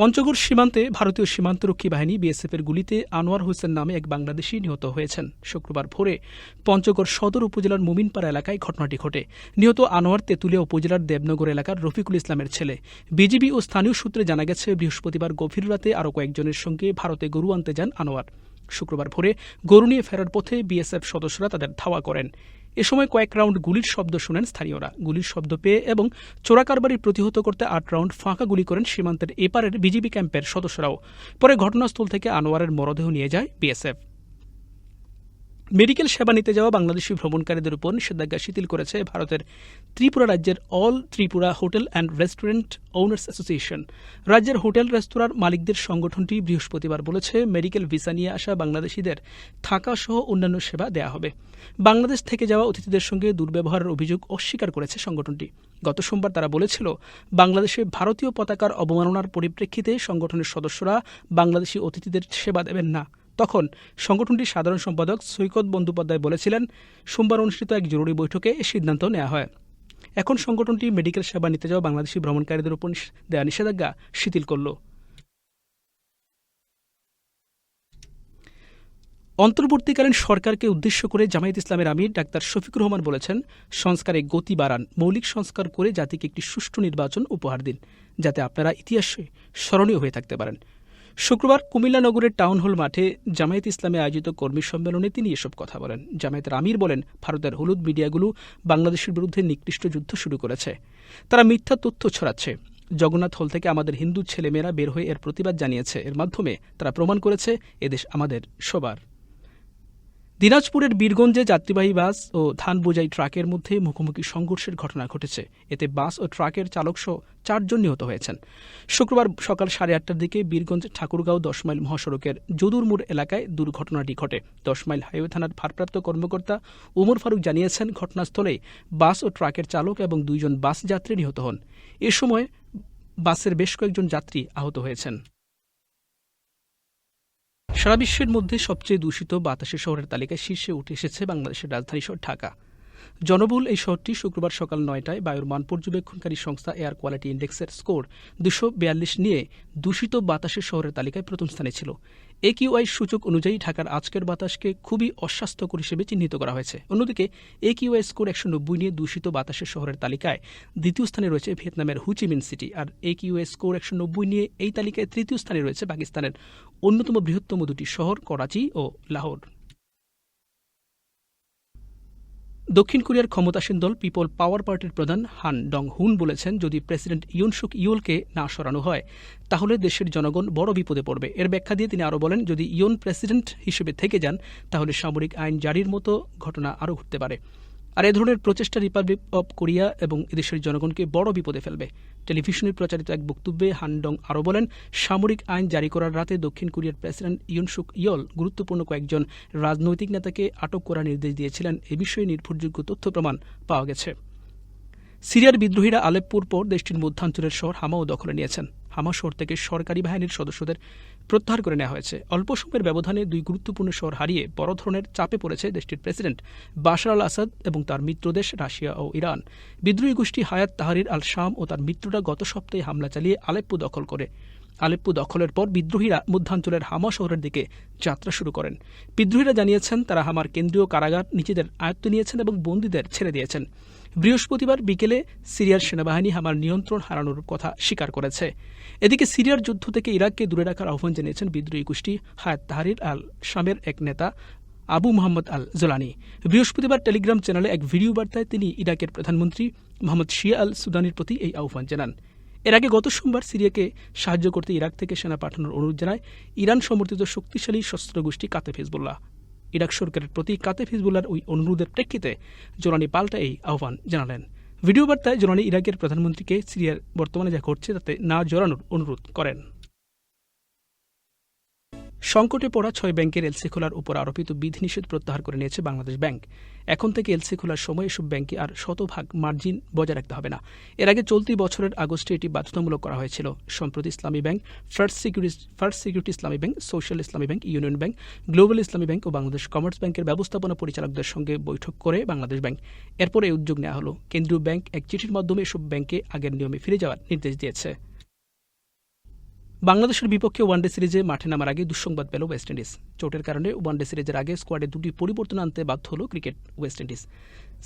পঞ্চগড় সীমান্তে ভারতীয় সীমান্তরক্ষী বাহিনী বিএসএফের গুলিতে আনোয়ার হোসেন নামে এক বাংলাদেশি নিহত হয়েছেন। শুক্রবার ভোরে পঞ্চগড় সদর উপজেলার মুমিনপাড়া এলাকায় ঘটনাটি ঘটে। নিহত আনোয়ার তেঁতুলিয়া উপজেলার দেবনগর এলাকার রফিকুল ইসলামের ছেলে। বিজিবি ও স্থানীয় সূত্রে জানা গেছে, বৃহস্পতিবার গভীর রাতে আরও কয়েকজনের সঙ্গে ভারতে গরু আনতে যান আনোয়ার। শুক্রবার ভোরে গরু নিয়ে ফেরার পথে বিএসএফ সদস্যরা তাদের ধাওয়া করেন। এ সময় কয়েক রাউন্ড গুলির শব্দ শোনেন স্থানীয়রা। গুলির শব্দ পেয়ে এবং চোরাকারবারি প্রতিহত করতে আট রাউন্ড ফাঁকা গুলি করেন সীমান্তের এপারের বিজিবি ক্যাম্পের সদস্যরাও। পরে ঘটনাস্থল থেকে আনোয়ারের মরদেহ নিয়ে যায় বিএসএফ। মেডিকেল সেবা নিতে যাওয়া বাংলাদেশি ভ্রমণকারীদের উপর নিষেধাজ্ঞা শিথিল করেছে ভারতের ত্রিপুরা রাজ্যের all Tripura hotel and restaurant owners association. রাজ্যের হোটেল, রেস্তোরাঁর মালিকদের সংগঠনটি বৃহস্পতিবার বলেছে, মেডিকেল ভিসা নিয়ে আসা বাংলাদেশিদের থাকা সহ অন্যান্য সেবা দেয়া হবে। বাংলাদেশ থেকে যাওয়া অতিথিদের সঙ্গে দুর্ব্যবহারের অভিযোগ অস্বীকার করেছে সংগঠনটি। গত সোমবার তারা বলেছিল, বাংলাদেশে ভারতীয় পতাকার অবমাননার পরিপ্রেক্ষিতে সংগঠনের সদস্যরা বাংলাদেশি অতিথিদের সেবা দেবেন না। তখন সংগঠনটির সাধারণ সম্পাদক সৈকত বন্দ্যোপাধ্যায় বলেছিলেন, সোমবার অনুষ্ঠিত এক জরুরি বৈঠকে এ সিদ্ধান্ত নেওয়া হয়। এখন সংগঠনটি মেডিকেল সেবা নিতে যাওয়া বাংলাদেশি ভ্রমণকারীদের উপর দেওয়া নিষেধাজ্ঞা শিথিল করল। অন্তর্বর্তীকালীন সরকারকে উদ্দেশ্য করে জামায়াত ইসলামের আমির ডাক্তার শফিকুর রহমান বলেছেন, সংস্কারে গতি বাড়ান, মৌলিক সংস্কার করে জাতিকে একটি সুষ্ঠু নির্বাচন উপহার দিন, যাতে আপনারা ইতিহাসে স্মরণীয় হয়ে থাকতে পারেন। শুক্রবার কুমিল্লা নগরের টাউন হল মাঠে জামায়াত ইসলামে আয়োজিত কর্মী সম্মেলনে তিনি এসব কথা বলেন। জামায়াতের আমির বলেন, ভারতের হলুদ মিডিয়াগুলো বাংলাদেশের বিরুদ্ধে নিকৃষ্ট যুদ্ধ শুরু করেছে। তারা মিথ্যা তথ্য ছড়াচ্ছে। জগন্নাথ হল থেকে আমাদের হিন্দু ছেলেমেয়েরা বের হয়ে এর প্রতিবাদ জানিয়েছে। এর মাধ্যমে তারা প্রমাণ করেছে এদেশ আমাদের সবার। দিনাজপুরের বীরগঞ্জে যাত্রীবাহী বাস ও ধান বোঝাই ট্রাকের মধ্যে মুখোমুখি সংঘর্ষের ঘটনা ঘটেছে। এতে বাস ও ট্রাকের চালকসহ চারজন নিহত হয়েছেন। শুক্রবার সকাল সাড়ে আটটার দিকে বীরগঞ্জ ঠাকুরগাঁও দশ মাইল মহাসড়কের যদুরমুর এলাকায় দুর্ঘটনাটি ঘটে। দশ মাইল হাইওয়ে থানার ভারপ্রাপ্ত কর্মকর্তা উমর ফারুক জানিয়েছেন ঘটনাস্থলে বাস ও ট্রাকের চালক এবং দুইজন বাস যাত্রী নিহত হন। এ সময় বাসের বেশ কয়েকজন যাত্রী আহত হয়েছেন। সারা বিশ্বের মধ্যে সবচেয়ে দূষিত বাতাসের শহরের তালিকায় শীর্ষে উঠে এসেছে বাংলাদেশের রাজধানী শহর ঢাকা। জনবহুল এই শহরটি শুক্রবার সকাল নয়টায় বায়ুর মান পর্যবেক্ষণকারী সংস্থা এয়ার কোয়ালিটি ইন্ডেক্সের স্কোর দুশো নিয়ে দূষিত বাতাসের শহরের তালিকায় প্রথম স্থানে ছিল। একিউআই সূচক অনুযায়ী ঢাকার আজকের বাতাসকে খুবই অস্বাস্থ্যকর হিসেবে চিহ্নিত করা হয়েছে। অন্যদিকে, একিউআই স্কোর একশো নব্বই নিয়ে দূষিত বাতাসের শহরের তালিকায় দ্বিতীয় স্থানে রয়েছে ভিয়েতনামের হুচিমিন সিটি আর একিউআই স্কোর একশো নব্বই নিয়ে এই তালিকায় তৃতীয় স্থানে রয়েছে পাকিস্তানের অন্যতম বৃহত্তম দুটি শহর, করাচি ও লাহোর। দক্ষিণ কোরিয়ার ক্ষমতাসীন দল পিপল পাওয়ার পার্টির প্রধান হান ডং হুন বলেছেন, যদি প্রেসিডেন্ট ইউনসুক ইউলকে না সরানো হয়, তাহলে দেশের জনগণ বড় বিপদে পড়বে। এর ব্যাখ্যা দিয়ে তিনি আরও বলেন, যদি ইউন প্রেসিডেন্ট হিসেবে থেকে যান, তাহলে সামরিক আইন জারির মতো ঘটনা আরও ঘটতে পারে। আর এ ধরনের প্রচেষ্টা রিপাবলিক অব কোরিয়া এবং এদেশের জনগণকে বড় বিপদে ফেলবে। টেলিভিশনে প্রচারিত এক বক্তব্যে হানডং আরও বলেন, সামরিক আইন জারি করার রাতে দক্ষিণ কোরিয়ার প্রেসিডেন্ট ইয়নসুক ইয়ল গুরুত্বপূর্ণ কয়েকজন রাজনৈতিক নেতাকে আটক করার নির্দেশ দিয়েছিলেন। এ বিষয়ে নির্ভরযোগ্য তথ্য প্রমাণ পাওয়া গেছে। সিরিয়ার বিদ্রোহীরা আলেপ্পুর পর দেশটির মধ্যাঞ্চলের শহর হামাও দখলে নিয়েছেন। হামা শহর থেকে সরকারি বাহিনীর সদস্যদের প্রত্যাহার করে নেওয়া হয়েছে। অল্প সময়ের ব্যবধানে দুই গুরুত্বপূর্ণ শহর হারিয়ে বড় ধরনের চাপে পড়েছে দেশটির প্রেসিডেন্ট বাশার আল আসাদ এবং তার মিত্রদেশ রাশিয়া ও ইরান। বিদ্রোহী গোষ্ঠী হায়াত তাহারির আল শাম ও তার মিত্ররা গত সপ্তাহে হামলা চালিয়ে আলেপ্পো দখল করে। আলেপ্পু দখলের পর বিদ্রোহীরা মধ্যাঞ্চলের হামা শহরের দিকে যাত্রা শুরু করেন। বিদ্রোহীরা জানিয়েছেন, তারা হামার কেন্দ্রীয় কারাগার নিজেদের আয়ত্ত নিয়েছেন এবং বন্দীদের ছেড়ে দিয়েছেন। বৃহস্পতিবার বিকেলে সিরিয়ার সেনাবাহিনী হামার নিয়ন্ত্রণ হারানোর কথা স্বীকার করেছে। এদিকে সিরিয়ার যুদ্ধ থেকে ইরাককে দূরে রাখার আহ্বান জানিয়েছেন বিদ্রোহী গোষ্ঠী হায়াত তাহারির আল শামের এক নেতা আবু মোহাম্মদ আল জোলানি বৃহস্পতিবার টেলিগ্রাম চ্যানেলে এক ভিডিও বার্তায় তিনি ইরাকের প্রধানমন্ত্রী মোহাম্মদ শিয়া আল সুদানির প্রতি এই আহ্বান জানান। এর আগে গত সোমবার সিরিয়াকে সাহায্য করতে ইরাক থেকে সেনা পাঠানোর অনুরোধ জানায় ইরান সমর্থিত শক্তিশালী সশস্ত্র গোষ্ঠী কাতে হিজবুল্লাহ। ইরাক সরকারের প্রতি কাতে হিজবুল্লার ওই অনুরোধের প্রেক্ষিতে জোরানি পাল্টা এই আহ্বান জানালেন। ভিডিও বার্তায় জোরানি ইরাকের প্রধানমন্ত্রীকে সিরিয়ার বর্তমানে যা ঘটছে তাতে না জড়ানোর অনুরোধ করেন। সংকটে পড়া ছয় ব্যাংকের এলসি খোলার উপর আরোপিত বিধিনিষেধ প্রত্যাহার করে নিয়েছে বাংলাদেশ ব্যাংক। এখন থেকে এলসি খোলার সময় এসব ব্যাংকে আর শতভাগ মার্জিন বজায় রাখতে হবে না। এর আগে চলতি বছরের আগস্টে এটি বাধ্যতামূলক করা হয়েছিল। সম্প্রতি Islami bank, first security first security Islami bank, social Islami bank, union bank, global Islami bank ও বাংলাদেশ কমার্স ব্যাংকের ব্যবস্থাপনা পরিচালকদের সঙ্গে বৈঠক করে বাংলাদেশ ব্যাংক। এরপরে এই উদ্যোগ নেওয়া হলো। কেন্দ্রীয় ব্যাংক এক চিঠির মাধ্যমে এসব ব্যাংকে আগের নিয়মে ফিরে যাওয়ার নির্দেশ দিয়েছে। বাংলাদেশের বিপক্ষে ওয়ানডে সিরিজে মাঠে নামার আগে দুঃসংবাদ পেল ওয়েস্ট ইন্ডিজ। চোটের কারণে ওয়ানডে সিরিজের আগে স্কোয়াডে দুটি পরিবর্তন আনতে বাধ্য হল ক্রিকেট ওয়েস্ট ইন্ডিজ।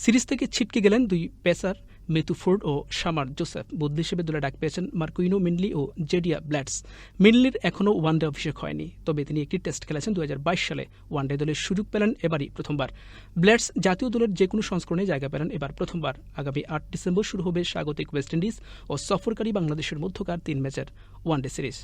সিরিজ থেকে ছিটকে গেলেন দুই পেসার মেথু ফোর্ড ও সামার জোসেফ বদলি হিসেবে দলে ডাক পেয়েছেন মার্কুইনো মিনলি ও জেডিয়া ব্ল্যাটস। মিনলির এখনও ওয়ানডে অভিষেক হয়নি, তবে তিনি একটি টেস্ট খেলেছেন দুহাজার বাইশ সালে। ওয়ানডে দলের সুযোগ পেলেন এবারই প্রথমবার। ব্ল্যাটস জাতীয় দলের যে কোনো সংস্করণে জায়গা পেলেন এবার প্রথমবার। আগামী আট ডিসেম্বর শুরু হবে স্বাগতিক ওয়েস্ট ইন্ডিজ ও সফরকারী বাংলাদেশের মধ্যকার তিন ম্যাচের ওয়ানডে সিরিজ।